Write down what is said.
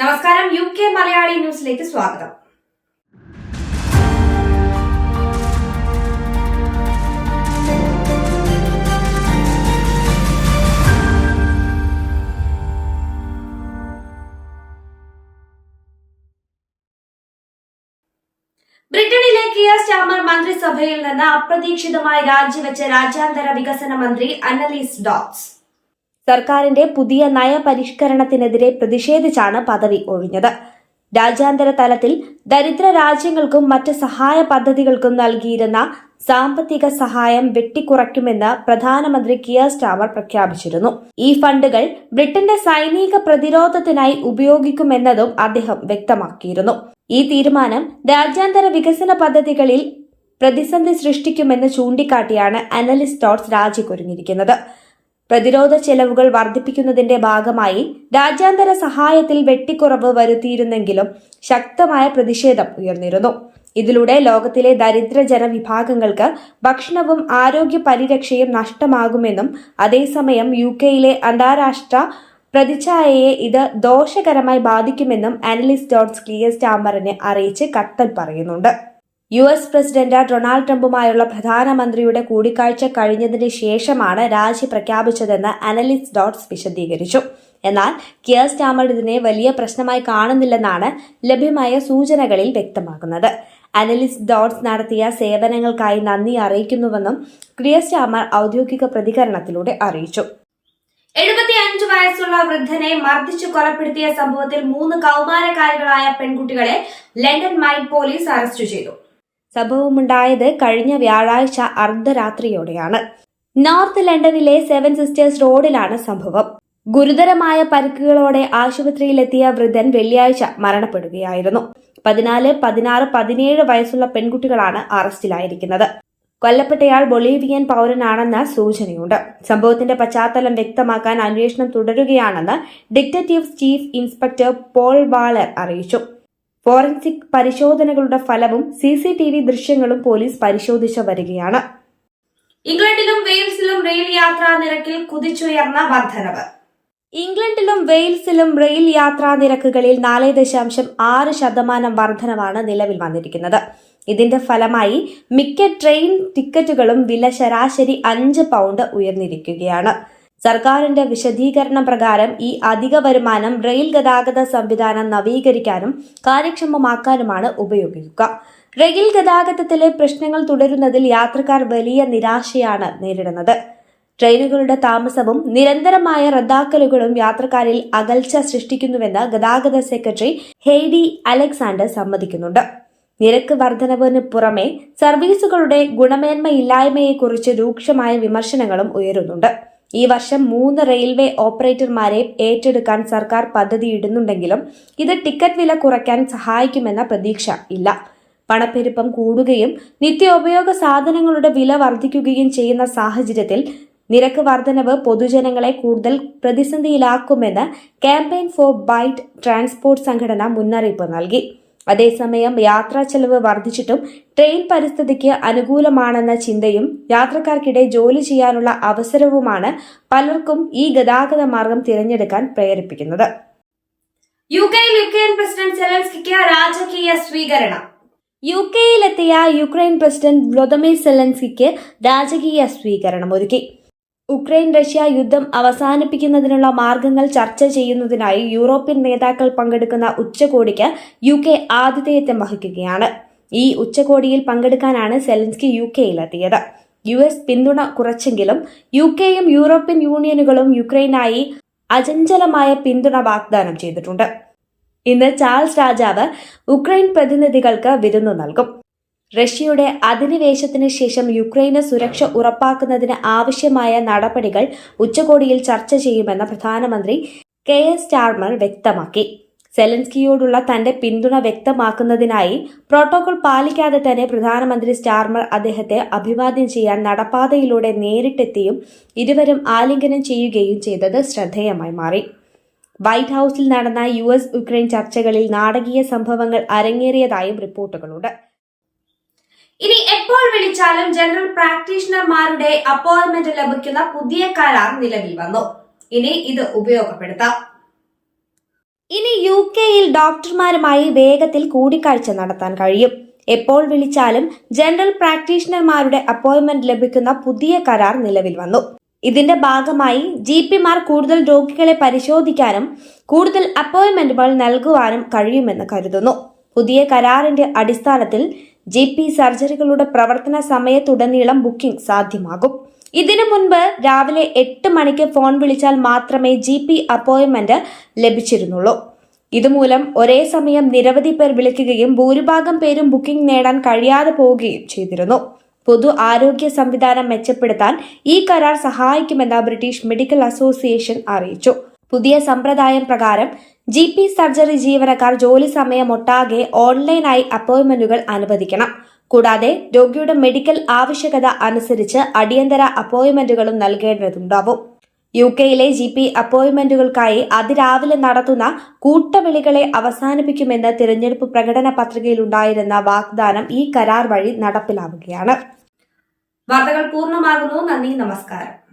നമസ്കാരം U K Malayali ന്യൂസിലേക്ക് സ്വാഗതം. ബ്രിട്ടനിലെ കിയർ സ്റ്റാമർ മന്ത്രിസഭയിൽ നിന്ന് അപ്രതീക്ഷിതമായി രാജിവെച്ച രാജ്യാന്തര വികസന മന്ത്രി അനലീസ് ഡോട്ട്സ് സർക്കാരിന്റെ പുതിയ നയപരിഷ്കരണത്തിനെതിരെ പ്രതിഷേധിച്ചാണ് പദവി ഒഴിഞ്ഞത്. രാജ്യാന്തര തലത്തിൽ ദരിദ്ര രാജ്യങ്ങൾക്കും മറ്റ് സഹായ പദ്ധതികൾക്കും നൽകിയിരുന്ന സാമ്പത്തിക സഹായം വെട്ടിക്കുറയ്ക്കുമെന്ന് പ്രധാനമന്ത്രി കിയർ സ്റ്റാവർ പ്രഖ്യാപിച്ചിരുന്നു. ഈ ഫണ്ടുകൾ ബ്രിട്ടന്റെ സൈനിക പ്രതിരോധത്തിനായി ഉപയോഗിക്കുമെന്നതും അദ്ദേഹം വ്യക്തമാക്കിയിരുന്നു. ഈ തീരുമാനം രാജ്യാന്തര വികസന പദ്ധതികളിൽ പ്രതിസന്ധി സൃഷ്ടിക്കുമെന്ന് ചൂണ്ടിക്കാട്ടിയാണ് അനലിസ്റ്റ് ഡോട്ട്സ് രാജിക്കൊരുങ്ങിയിരിക്കുന്നത്. പ്രതിരോധ ചെലവുകൾ വർദ്ധിപ്പിക്കുന്നതിന്റെ ഭാഗമായി രാജ്യാന്തര സഹായത്തിൽ വെട്ടിക്കുറവ് വരുത്തിയിരുന്നെങ്കിലും ശക്തമായ പ്രതിഷേധം ഉയർന്നിരുന്നു. ഇതിലൂടെ ലോകത്തിലെ ദരിദ്ര ജനവിഭാഗങ്ങൾക്ക് ഭക്ഷണവും ആരോഗ്യ പരിരക്ഷയും നഷ്ടമാകുമെന്നും അതേസമയം യു കെയിലെ അന്താരാഷ്ട്ര പ്രതിച്ഛായയെ ഇത് ദോഷകരമായി ബാധിക്കുമെന്നും അനലിസ്റ്റ് ഡോട്ട്സ് ക്ലിയർ സ്റ്റാമ്പറിനെ അറിയിച്ച് കത്തൽ പറയുന്നുണ്ട്. യു എസ് പ്രസിഡന്റ് ഡൊണാൾഡ് ട്രംപുമായുള്ള പ്രധാനമന്ത്രിയുടെ കൂടിക്കാഴ്ച കഴിഞ്ഞതിന് ശേഷമാണ് രാജി പ്രഖ്യാപിച്ചതെന്ന് അനലിസ്റ്റ് ഡോട്ട്സ് വിശദീകരിച്ചു. എന്നാൽ കിയർ സ്റ്റാമർ ഇതിനെ വലിയ പ്രശ്നമായി കാണുന്നില്ലെന്നാണ് ലഭ്യമായ സൂചനകളിൽ വ്യക്തമാക്കുന്നത് അനലിസ്റ്റ് ഡോട്ട്സ് നടത്തിയ സേവനങ്ങൾക്കായി നന്ദി അറിയിക്കുന്നുവെന്നും കിയർ സ്റ്റാമർ ഔദ്യോഗിക പ്രതികരണത്തിലൂടെ അറിയിച്ചു. എഴുപത്തിയഞ്ച് വയസ്സുള്ള വൃദ്ധനെ മർദ്ദിച്ചു കൊലപ്പെടുത്തിയ സംഭവത്തിൽ മൂന്ന് കൗമാരക്കാരികളായ പെൺകുട്ടികളെ ലണ്ടൻ മൈറ്റ് പോലീസ് അറസ്റ്റ് ചെയ്തു. സംഭവമുണ്ടായത് കഴിഞ്ഞ വ്യാഴാഴ്ച അർദ്ധരാത്രിയോടെയാണ്. നോർത്ത് ലണ്ടനിലെ സെവൻ സിസ്റ്റേഴ്സ് റോഡിലാണ് സംഭവം. ഗുരുതരമായ പരിക്കുകളോടെ ആശുപത്രിയിലെത്തിയ വൃദ്ധൻ വെള്ളിയാഴ്ച മരണപ്പെടുകയായിരുന്നു. പതിനാല് പതിനാറ് പതിനേഴ് വയസ്സുള്ള പെൺകുട്ടികളാണ് അറസ്റ്റിലായിരിക്കുന്നത്. കൊല്ലപ്പെട്ടയാൾ ബൊളീവിയൻ പൗരനാണെന്ന സൂചനയുണ്ട്. സംഭവത്തിന്റെ പശ്ചാത്തലം വ്യക്തമാക്കാൻ അന്വേഷണം തുടരുകയാണെന്ന് detective chief inspector Paul Waller അറിയിച്ചു. ഫോറൻസിക് പരിശോധനകളുടെ ഫലവും സി സി ടി വി ദൃശ്യങ്ങളും പോലീസ് പരിശോധിച്ചു വരികയാണ്. ഇംഗ്ലണ്ടിലും വെയിൽസിലും റെയിൽ യാത്രാ നിരക്കിൽ കുതിച്ചുയർന്ന വർധനവ്. ഇംഗ്ലണ്ടിലും വെയിൽസിലും റെയിൽ യാത്രാ നിരക്കുകളിൽ നാല് ദശാംശം ആറ് ശതമാനം വർധനവാണ് നിലവിൽ വന്നിരിക്കുന്നത്. ഇതിന്റെ ഫലമായി മിക്ക ട്രെയിൻ ടിക്കറ്റുകളും വില ശരാശരി അഞ്ച് പൗണ്ട് ഉയർന്നിരിക്കുകയാണ്. സർക്കാരിന്റെ വിശദീകരണ പ്രകാരം ഈ അധിക വരുമാനം റെയിൽ ഗതാഗത സംവിധാനം നവീകരിക്കാനും കാര്യക്ഷമമാക്കാനുമാണ് ഉപയോഗിക്കുക. റെയിൽ ഗതാഗതത്തിലെ പ്രശ്നങ്ങൾ തുടരുന്നതിൽ യാത്രക്കാർ വലിയ നിരാശയാണ് നേരിടുന്നത്. ട്രെയിനുകളുടെ താമസവും നിരന്തരമായ റദ്ദാക്കലുകളും യാത്രക്കാരിൽ അകൽച്ച സൃഷ്ടിക്കുന്നുവെന്ന് ഗതാഗത സെക്രട്ടറി ഹെയ്ഡി അലക്സാണ്ടർ സമ്മതിക്കുന്നുണ്ട്. നിരക്ക് വർധനവിന് പുറമെ സർവീസുകളുടെ ഗുണമേന്മയില്ലായ്മയെക്കുറിച്ച് രൂക്ഷമായ വിമർശനങ്ങളും ഉയരുന്നുണ്ട്. ഈ വർഷം മൂന്ന് റെയിൽവേ ഓപ്പറേറ്റർമാരെ ഏറ്റെടുക്കാൻ സർക്കാർ പദ്ധതിയിടുന്നുണ്ടെങ്കിലും ഇത് ടിക്കറ്റ് വില കുറയ്ക്കാൻ സഹായിക്കുമെന്ന പ്രതീക്ഷ ഇല്ല. പണപ്പെരുപ്പം കൂടുകയും നിത്യോപയോഗ സാധനങ്ങളുടെ വില വർദ്ധിക്കുകയും ചെയ്യുന്ന സാഹചര്യത്തിൽ നിരക്ക് വർധനവ് പൊതുജനങ്ങളെ കൂടുതൽ പ്രതിസന്ധിയിലാക്കുമെന്ന് ക്യാമ്പയിൻ ഫോർ ബൈറ്റ് ട്രാൻസ്പോർട്ട് സംഘടന മുന്നറിയിപ്പ് നൽകി. അതേസമയം യാത്രാ ചെലവ് വർദ്ധിച്ചിട്ടും ട്രെയിൻ പരിസ്ഥിതിക്ക് അനുകൂലമാണെന്ന ചിന്തയും യാത്രക്കാർക്കിടെ ജോലി ചെയ്യാനുള്ള അവസരവുമാണ് പലർക്കും ഈ ഗതാഗത മാർഗം തിരഞ്ഞെടുക്കാൻ പ്രേരിപ്പിക്കുന്നത്. യു കെ യുക്രൈൻ പ്രസിഡന്റ് സെലൻസ്കിക്ക് രാജകീയ സ്വീകരണം. യു കെയിലെത്തിയ യുക്രൈൻ പ്രസിഡന്റ് വ്ളോദമിർ സെലൻസ്കിക്ക് രാജകീയ സ്വീകരണം ഒരുക്കി ഉക്രൈൻ റഷ്യ യുദ്ധം അവസാനിപ്പിക്കുന്നതിനുള്ള മാർഗങ്ങൾ ചർച്ച ചെയ്യുന്നതിനായി യൂറോപ്യൻ നേതാക്കൾ പങ്കെടുക്കുന്ന ഉച്ചകോടിക്ക് യു കെ ആതിഥേയത്വം വഹിക്കുകയാണ്. ഈ ഉച്ചകോടിയിൽ പങ്കെടുക്കാനാണ് സെലൻസ്കി യു കെയിലെത്തിയത്. യു എസ് പിന്തുണ കുറച്ചെങ്കിലും യു കെയും യൂറോപ്യൻ യൂണിയനുകളും യുക്രൈനായി അചഞ്ചലമായ പിന്തുണ വാഗ്ദാനം ചെയ്തിട്ടുണ്ട്. ഇന്ന് ചാൾസ് രാജാവ് ഉക്രൈൻ പ്രതിനിധികൾക്ക് വിരുന്നു നൽകും. റഷ്യയുടെ അധിനിവേശത്തിന് ശേഷം യുക്രൈന് സുരക്ഷ ഉറപ്പാക്കുന്നതിന് ആവശ്യമായ നടപടികൾ ഉച്ചകോടിയിൽ ചർച്ച ചെയ്യുമെന്ന് പ്രധാനമന്ത്രി കെ എസ് സ്റ്റാർമർ വ്യക്തമാക്കി. സെലൻസ്കിയോടുള്ള തന്റെ പിന്തുണ വ്യക്തമാക്കുന്നതിനായി പ്രോട്ടോകോൾ പാലിക്കാതെ തന്നെ പ്രധാനമന്ത്രി സ്റ്റാർമർ അദ്ദേഹത്തെ അഭിവാദ്യം ചെയ്യാൻ നടപ്പാതയിലൂടെ നേരിട്ടെത്തിയും ഇരുവരും ആലിംഗനം ചെയ്യുകയും ചെയ്തത് ശ്രദ്ധേയമായി മാറി. വൈറ്റ് ഹൌസിൽ നടന്ന യു എസ് യുക്രൈൻ ചർച്ചകളിൽ നാടകീയ സംഭവങ്ങൾ അരങ്ങേറിയതായും റിപ്പോർട്ടുകളുണ്ട്. ഇനി എപ്പോൾ വിളിച്ചാലും ജനറൽ പ്രാക്ടീഷണർമാരുടെ അപ്പോയിന്റ്മെന്റ് ലഭിക്കുന്ന പുതിയ കരാർ നിലവിൽ വന്നു. ഇനി ഇത് ഉപയോഗപ്പെടുത്താം. ഇനി യു കെയിൽ ഡോക്ടർമാരുമായി വേഗത്തിൽ കൂടിക്കാഴ്ച നടത്താൻ കഴിയും. എപ്പോൾ വിളിച്ചാലും ജനറൽ പ്രാക്ടീഷണർമാരുടെ അപ്പോയിന്റ്മെന്റ് ലഭിക്കുന്ന പുതിയ കരാർ നിലവിൽ വന്നു. ഇതിന്റെ ഭാഗമായി ജി പിമാർ കൂടുതൽ രോഗികളെ പരിശോധിക്കാനും കൂടുതൽ അപ്പോയിന്റ്മെന്റുകൾ നൽകുവാനും കഴിയുമെന്ന് കരുതുന്നു. പുതിയ കരാറിന്റെ അടിസ്ഥാനത്തിൽ ജി പി സർജറികളുടെ പ്രവർത്തന സമയത്തുടനീളം ബുക്കിംഗ് സാധ്യമാകും. ഇതിനു മുൻപ് രാവിലെ എട്ട് മണിക്ക് ഫോൺ വിളിച്ചാൽ മാത്രമേ ജി പി അപ്പോയിൻമെന്റ് ലഭിച്ചിരുന്നുള്ളൂ. ഇതുമൂലം ഒരേ സമയം നിരവധി പേർ വിളിക്കുകയും ഭൂരിഭാഗം പേരും ബുക്കിംഗ് നേടാൻ കഴിയാതെ പോവുകയും ചെയ്തിരുന്നു. പൊതു ആരോഗ്യ സംവിധാനം മെച്ചപ്പെടുത്താൻ ഈ കരാർ സഹായിക്കുമെന്ന് ബ്രിട്ടീഷ് മെഡിക്കൽ അസോസിയേഷൻ അറിയിച്ചു. പുതിയ സമ്പ്രദായം പ്രകാരം ജി പി സർജറി ജീവനക്കാർ ജോലി സമയമൊട്ടാകെ ഓൺലൈനായി അപ്പോയിന്റ്മെന്റുകൾ അനുവദിക്കണം. കൂടാതെ രോഗിയുടെ മെഡിക്കൽ ആവശ്യകത അനുസരിച്ച് അടിയന്തര അപ്പോയിന്റ്മെന്റുകളും നൽകേണ്ടതുണ്ടാവും. യു കെയിലെ ജി പി അപ്പോയിന്റ്മെന്റുകൾക്കായി അതിരാവിലെ നടത്തുന്ന കൂട്ടവിളികളെ അവസാനിപ്പിക്കുമെന്ന് തിരഞ്ഞെടുപ്പ് പ്രകടന പത്രികയിലുണ്ടായിരുന്ന വാഗ്ദാനം ഈ കരാർ വഴി നടപ്പിലാവുകയാണ്. വാർത്തകൾ പൂർണമാകുന്നു. നന്ദി. നമസ്കാരം.